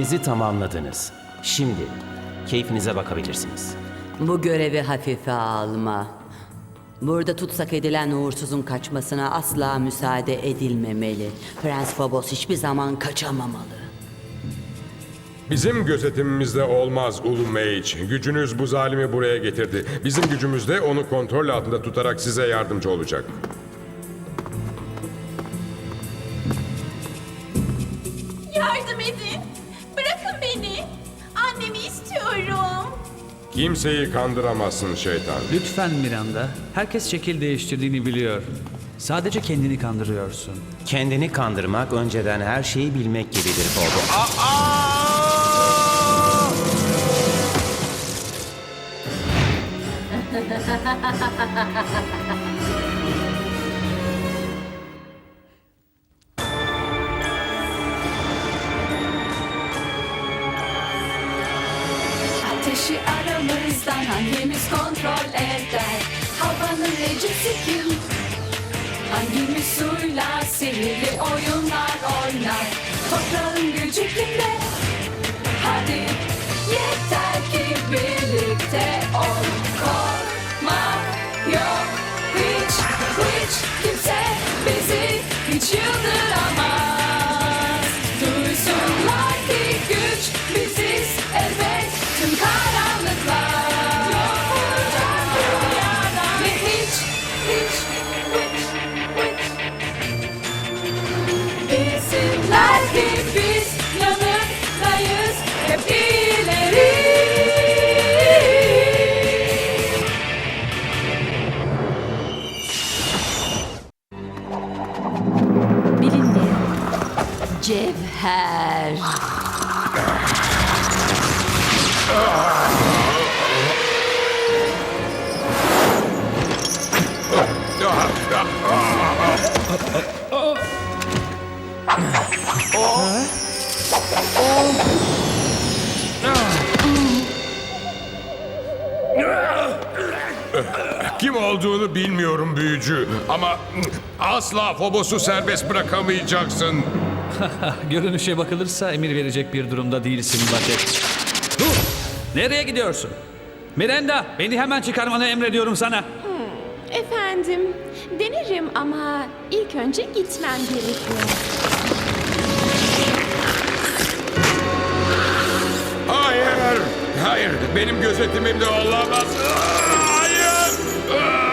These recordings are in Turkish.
Görevinizi tamamladınız. Şimdi keyfinize bakabilirsiniz. Bu görevi hafife alma. Burada tutsak edilen uğursuzun kaçmasına asla müsaade edilmemeli. Prens Phobos hiçbir zaman kaçamamalı. Bizim gözetimimizde olmaz Ulu Mage. Gücünüz bu zalimi buraya getirdi. Bizim gücümüz de onu kontrol altında tutarak size yardımcı olacak. Yardım edin. Kimseyi kandıramazsın şeytan. Lütfen Miranda. Herkes şekil değiştirdiğini biliyor. Sadece kendini kandırıyorsun. Kendini kandırmak önceden her şeyi bilmek gibidir Phobos. Ateşi aramızdan hangimiz kontrol eder? Havanın recisi kim? Hangimiz suyla sihirli oyunlar cevher. Kim olduğunu bilmiyorum büyücü ama asla Phobos'u serbest bırakamayacaksın. Görünüşe bakılırsa emir verecek bir durumda değilsin Batet. Dur! Nereye gidiyorsun? Miranda, beni hemen çıkarmanı emrediyorum sana. Efendim, denerim ama ilk önce gitmem gerekiyor. Hayır, hayır benim gözetimimde olamaz. Hayır.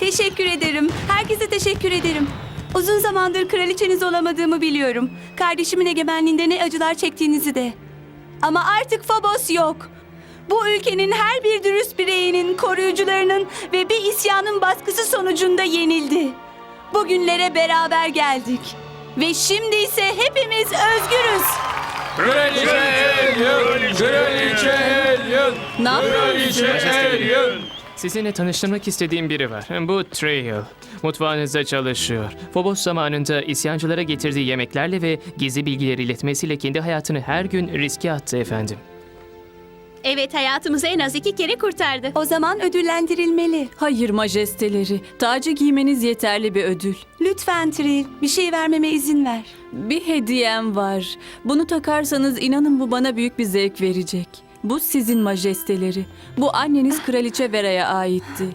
Teşekkür ederim. Herkese teşekkür ederim. Uzun zamandır kraliçeniz olamadığımı biliyorum. Kardeşimin egemenliğinde ne acılar çektiğinizi de. Ama artık Phobos yok. Bu ülkenin her bir dürüst bireyinin, koruyucularının ve bir isyanın baskısı sonucunda yenildi. Bugünlere beraber geldik. Ve şimdi ise hepimiz özgürüz. Ne yapıyorsun? Sizinle tanıştırmak istediğim biri var. Bu Trail. Mutfağınızda çalışıyor. Phobos zamanında isyancılara getirdiği yemeklerle ve gizli bilgileri iletmesiyle kendi hayatını her gün riske attı efendim. Evet hayatımızı en az iki kere kurtardı. O zaman ödüllendirilmeli. Hayır majesteleri, tacı giymeniz yeterli bir ödül. Lütfen Tril, bir şey vermeme izin ver. Bir hediyem var. Bunu takarsanız inanın bu bana büyük bir zevk verecek. Bu sizin majesteleri. Bu anneniz Kraliçe Vera'ya aitti.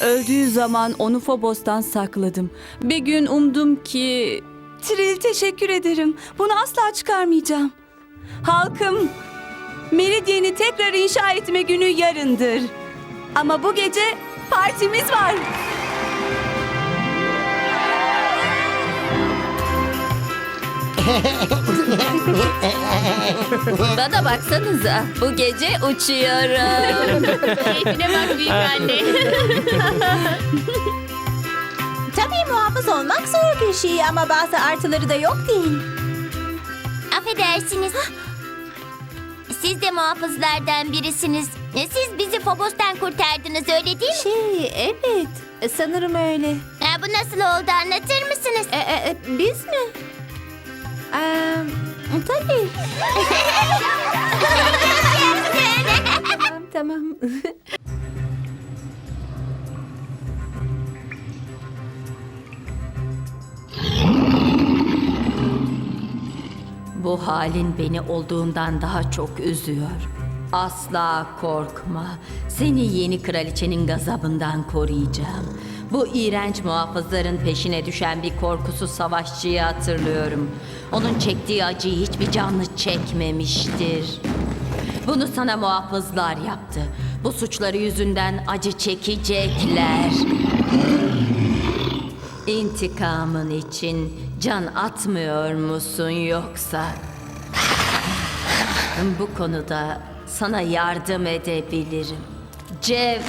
Öldüğü zaman onu Phobos'tan sakladım. Bir gün umdum ki... Tril teşekkür ederim. Bunu asla çıkarmayacağım. Halkım, Meridyen'i tekrar inşa etme günü yarındır. Ama bu gece partimiz var. Bana baksanıza, bu gece uçuyorum. Keyfine bak büyük anne. Tabii muhafız olmak zor bir şey ama bazı artıları da yok değil. Affedersiniz. Siz de muhafızlardan birisiniz. Siz bizi Phobos'tan kurtardınız öyle değil mi? Şey, evet. Sanırım öyle. Ha, bu nasıl oldu anlatır mısınız? E, e, e, biz mi? Ee, Tabii. tamam. Bu halin beni olduğundan daha çok üzüyor. Asla korkma. Seni yeni kraliçenin gazabından koruyacağım. Bu iğrenç muhafızların peşine düşen bir korkusuz savaşçıyı hatırlıyorum. Onun çektiği acıyı hiçbir canlı çekmemiştir. Bunu sana muhafızlar yaptı. Bu suçları yüzünden acı çekecekler. İntikamın için can atmıyor musun yoksa? Bu konuda sana yardım edebilirim. Cevher.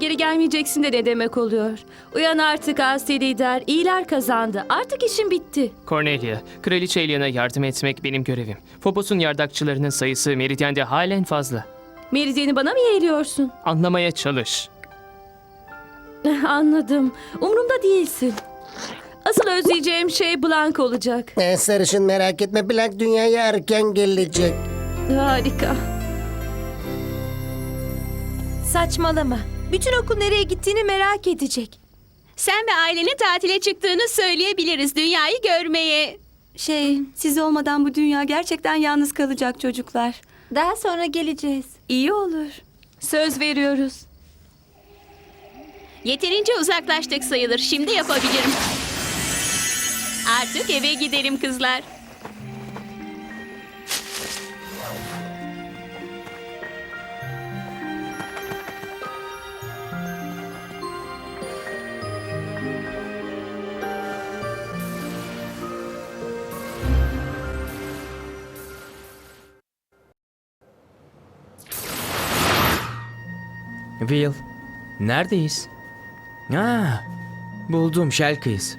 Geri gelmeyeceksin de ne demek oluyor? Uyan artık asi lider. İyiler kazandı. Artık işin bitti. Cornelia, Kraliçe Eliana yardım etmek benim görevim. Phobos'un yardakçılarının sayısı Meridian'de halen fazla. Meridyeni bana mı yeğliyorsun? Anlamaya çalış. Anladım. Umrumda değilsin. Asıl özleyeceğim şey Blank olacak. Ee, sarışın merak etme Blank dünyaya erken gelecek. Harika. Saçmalama. Bütün okul nereye gittiğini merak edecek. Sen ve ailenin tatile çıktığını söyleyebiliriz dünyayı görmeye. Şey, siz olmadan bu dünya gerçekten yalnız kalacak çocuklar. Daha sonra geleceğiz. İyi olur. Söz veriyoruz. Yeterince uzaklaştık sayılır. Şimdi yapabilirim. Artık eve gidelim kızlar. Will, neredeyiz? Ha, buldum Shelkıyız.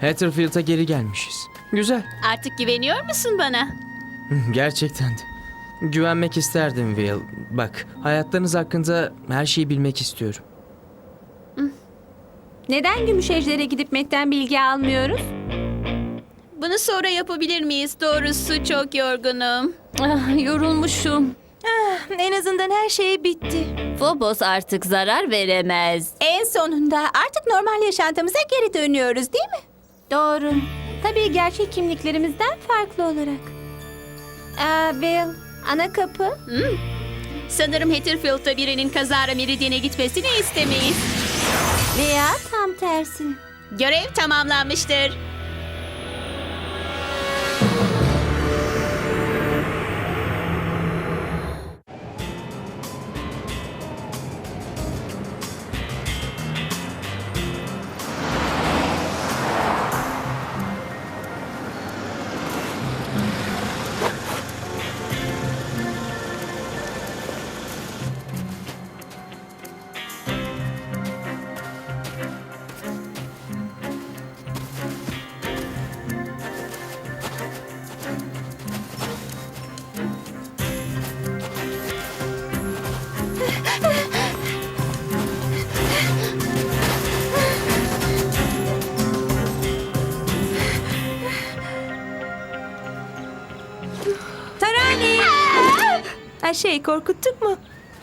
Hatterfield'a geri gelmişiz. Güzel, Artık güveniyor musun bana? gerçekten de. Güvenmek isterdim Will. Bak, hayatlarınız hakkında her şeyi bilmek istiyorum. Neden gümüş ejdere gidip Met'ten bilgi almıyoruz? Bunu sonra yapabilir miyiz? Doğrusu çok yorgunum. Ah, yorulmuşum. En azından her şey bitti. Phobos artık zarar veremez. En sonunda artık normal yaşantımıza geri dönüyoruz değil mi? Doğru. Tabii gerçek kimliklerimizden farklı olarak. Aa, Bill, ana kapı. Sanırım Hatterfield'da birinin kazara Meridian'e gitmesini istemeyiz. Veya tam tersi. Görev tamamlanmıştır. Her şey korkuttuk mu?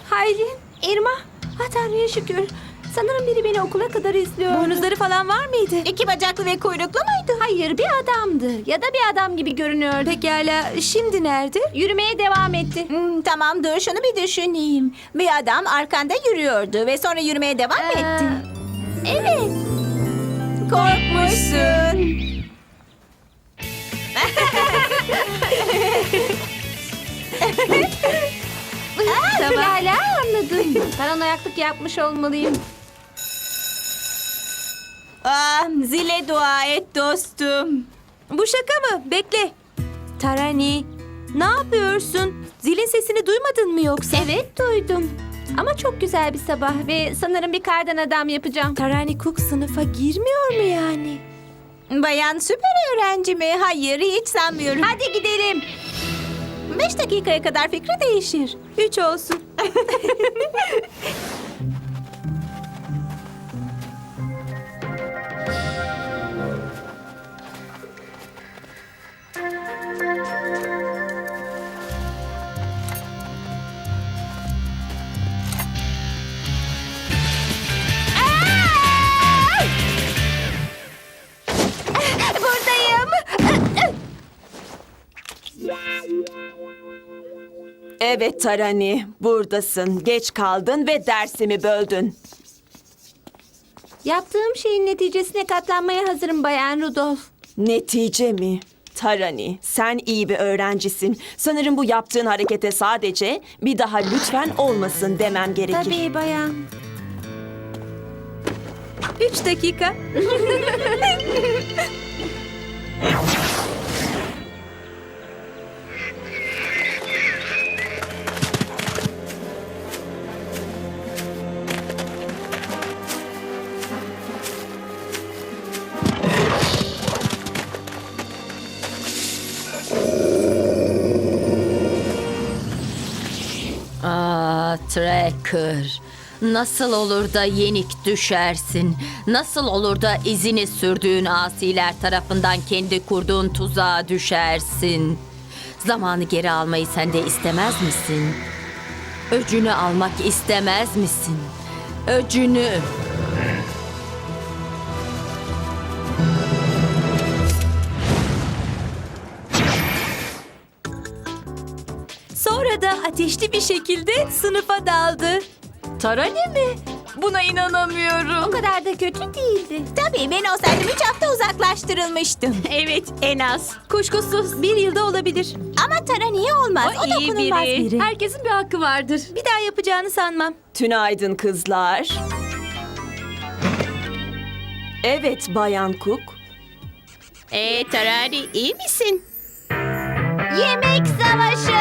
Hayri, Irma. Ha Tanrı'ya şükür. Sanırım biri beni okula kadar izliyor. Boynuzları falan var mıydı? İki bacaklı ve kuyruklu muydu? Hayır, bir adamdı. Ya da bir adam gibi görünüyordu. Pekala, şimdi nerede? Yürümeye devam etti. Hmm, tamam dur şunu bir düşüneyim. Bir adam arkanda yürüyordu ve sonra yürümeye devam mı etti. Evet. Korkmuşsun. Pekala anladım. Paranoyaklık yapmış olmalıyım. Ah, zile dua et dostum. Bu şaka mı? Bekle. Tarani, ne yapıyorsun? Zilin sesini duymadın mı yoksa? Evet duydum. Ama çok güzel bir sabah ve sanırım bir kardan adam yapacağım. Tarani Cook sınıfa girmiyor mu yani? Bayan süper öğrenci mi? Hayır hiç sanmıyorum. Hadi gidelim. Beş dakikaya kadar fikri değişir. Üç olsun. Evet Tarani, buradasın. Geç kaldın ve dersimi böldün. Yaptığım şeyin neticesine katlanmaya hazırım Bayan Rudolf. Netice mi? Tarani, sen iyi bir öğrencisin. Sanırım bu yaptığın harekete sadece bir daha lütfen olmasın demem gerekir. Tabii bayan. Üç dakika. Tracker. Nasıl olur da yenik düşersin? Nasıl olur da izini sürdüğün asiler tarafından kendi kurduğun tuzağa düşersin? Zamanı geri almayı sen de istemez misin? Öcünü almak istemez misin? Öcünü. Ateşli bir şekilde sınıfa daldı. Tarani mi? Buna inanamıyorum. O kadar da kötü değildi. Tabii ben olsaydım üç hafta uzaklaştırılmıştım. Evet en az. Kuşkusuz bir yılda olabilir. Ama Tara niye olmaz? O, O iyi dokunulmaz biri. biri. Herkesin bir hakkı vardır. Bir daha yapacağını sanmam. Tünaydın kızlar. Evet Bayan Cook. Ee Tarari iyi misin? Yemek savaşı!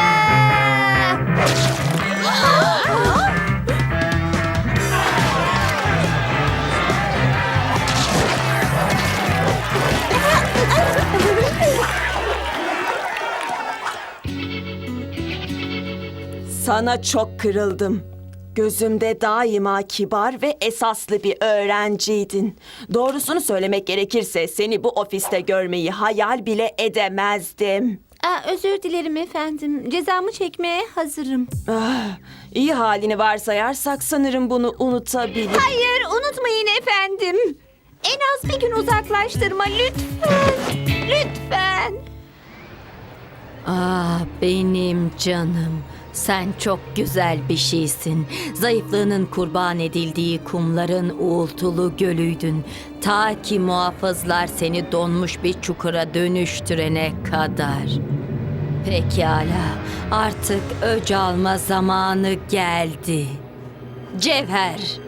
Sana çok kırıldım. Gözümde daima kibar ve esaslı bir öğrenciydin. Doğrusunu söylemek gerekirse seni bu ofiste görmeyi hayal bile edemezdim. Aa, özür dilerim efendim. Cezamı çekmeye hazırım. Ah, iyi halini varsayarsak sanırım bunu unutabilirim. Hayır unutmayın efendim. En az bir gün uzaklaştırma lütfen. Lütfen. Ah benim canım. Sen çok güzel bir şeysin. Zayıflığının kurban edildiği kumların uğultulu gölüydün. Ta ki muhafızlar seni donmuş bir çukura dönüştürene kadar. Pekala, artık öc alma zamanı geldi. Cevher.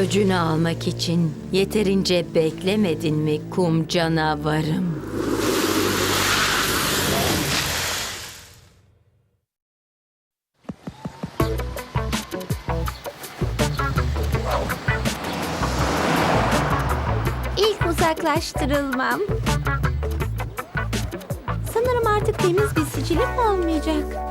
Öcünü almak için yeterince beklemedin mi kum canavarım? İlk uzaklaştırılmam. Sanırım artık temiz bir sicilim olmayacak.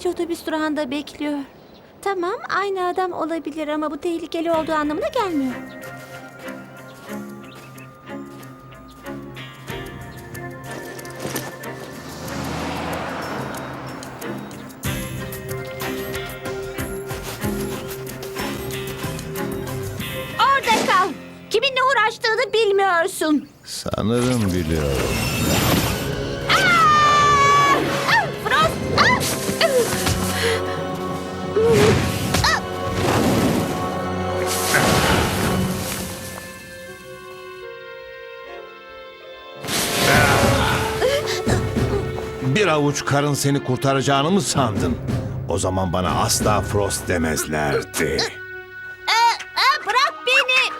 Sadece otobüs durağında bekliyor. Tamam, aynı adam olabilir ama bu tehlikeli olduğu anlamına gelmiyor. Orada kal. Kiminle uğraştığını bilmiyorsun. Sanırım biliyorum. Avuç karın seni kurtaracağını mı sandın? O zaman bana asla Frost demezlerdi. bırak beni.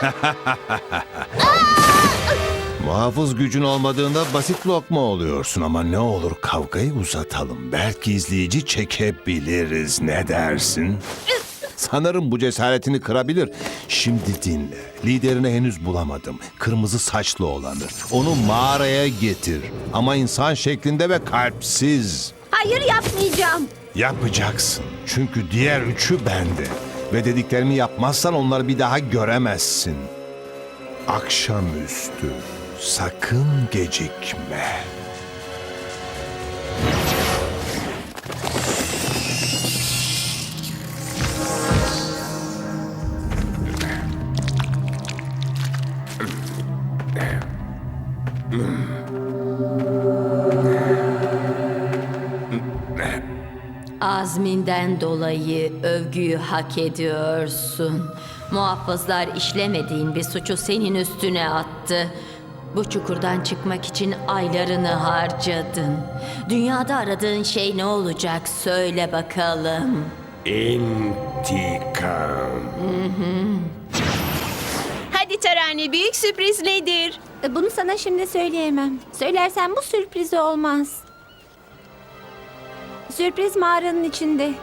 Muhafız gücün olmadığında basit lokma oluyorsun ama ne olur kavgayı uzatalım. Belki izleyici çekebiliriz. Ne dersin? Sanırım bu cesaretini kırabilir. Şimdi dinle. Liderini henüz bulamadım. Kırmızı saçlı olanı. Onu mağaraya getir. Ama insan şeklinde ve kalpsiz. Hayır yapmayacağım. Yapacaksın. Çünkü diğer üçü bende. Ve dediklerimi yapmazsan onları bir daha göremezsin. Akşamüstü. Sakın gecikme. Azminden dolayı övgüyü hak ediyorsun. Muhafızlar işlemediğin bir suçu senin üstüne attı. Bu çukurdan çıkmak için aylarını harcadın. Dünyada aradığın şey ne olacak söyle bakalım. İntikam. Hadi Tarani büyük sürpriz nedir? E, Bunu sana şimdi söyleyemem. Söylersem bu sürpriz olmaz. Sürpriz mağaranın içinde.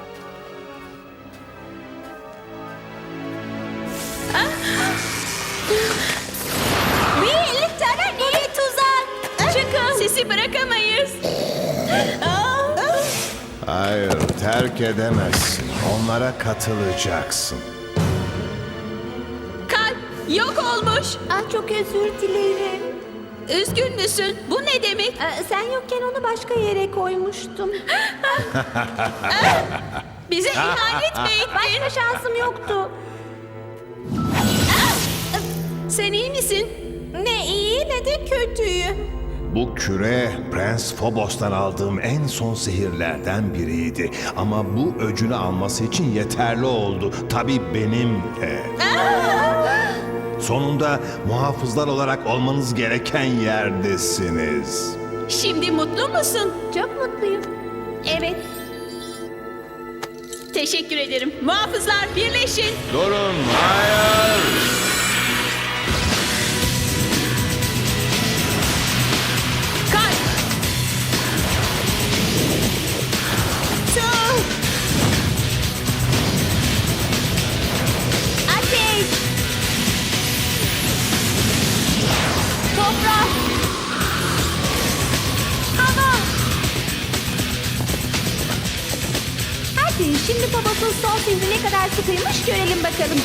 Will, Tarani. Bir tuzak. Çıkın. Sesi bırakamayız. Hayır, terk edemezsin. Onlara katılacaksın. Kalp yok olmuş. Ah çok özür dilerim. Üzgün müsün? Bu ne demek? Ee, sen yokken onu başka yere koymuştum. Bize ihanet mi ettin? Başka şansım yoktu. Sen iyi misin? Ne iyi ne de kötüyü. Bu küre Prens Phobos'tan aldığım en son zehirlerden biriydi. Ama bu öcünü alması için yeterli oldu. Tabii benim de. Sonunda muhafızlar olarak olmanız gereken yerdesiniz. Şimdi mutlu musun? Çok mutluyum. Evet. Teşekkür ederim. Muhafızlar birleşin. Durun, hayır! Babasının son sihri ne kadar sıkıymış görelim bakalım.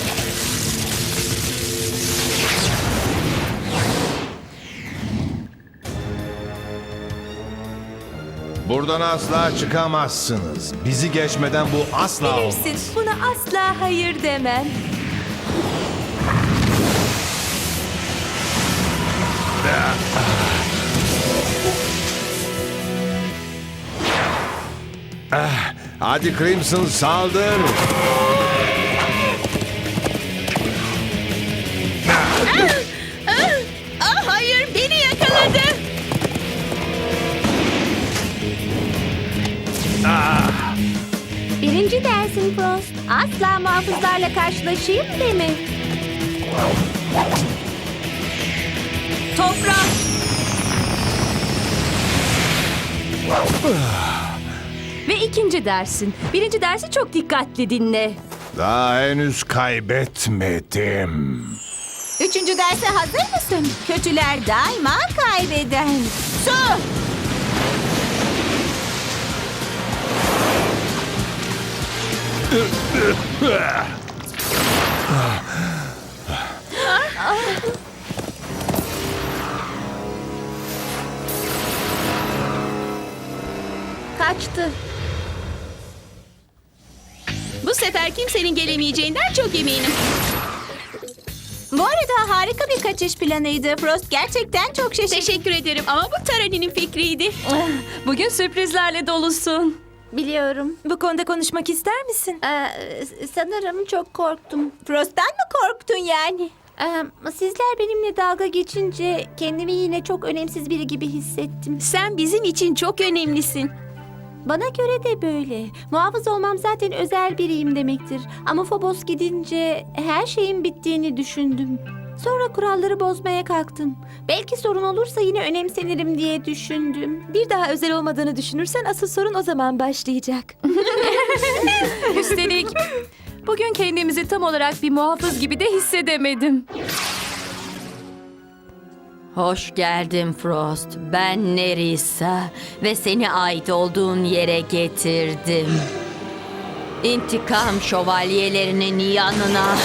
Buradan asla çıkamazsınız. Bizi geçmeden bu asla olmaz. Bilirsin buna asla hayır demem. Hadi Crimson saldır. Ah hayır beni yakaladı. Birinci dersin Frost. Asla muhafızlarla karşılaşayım deme. Toprak! Ve ikinci dersin. Birinci dersi çok dikkatli dinle. Daha henüz kaybetmedim. Üçüncü derse hazır mısın? Kötüler daima kaybeder. Su! Kaçtı. Bu sefer kimsenin gelemeyeceğinden çok eminim. Bu arada harika bir kaçış planıydı. Frost gerçekten çok şaşırdı. Teşekkür ederim ama bu Tarani'nin fikriydi. Bugün sürprizlerle dolusun. Biliyorum. Bu konuda konuşmak ister misin? Ee, sanırım çok korktum. Frost'tan mı korktun yani? Ee, sizler benimle dalga geçince kendimi yine çok önemsiz biri gibi hissettim. Sen bizim için çok önemlisin. Bana göre de böyle. Muhafız olmam zaten özel biriyim demektir. Ama Phobos gidince her şeyin bittiğini düşündüm. Sonra kuralları bozmaya kalktım. Belki sorun olursa yine önemsenirim diye düşündüm. Bir daha özel olmadığını düşünürsen asıl sorun o zaman başlayacak. Üstelik bugün kendimizi tam olarak bir muhafız gibi de hissedemedim. Hoş geldin Frost. Ben Nerissa ve seni ait olduğun yere getirdim. İntikam şövalyelerinin yanına.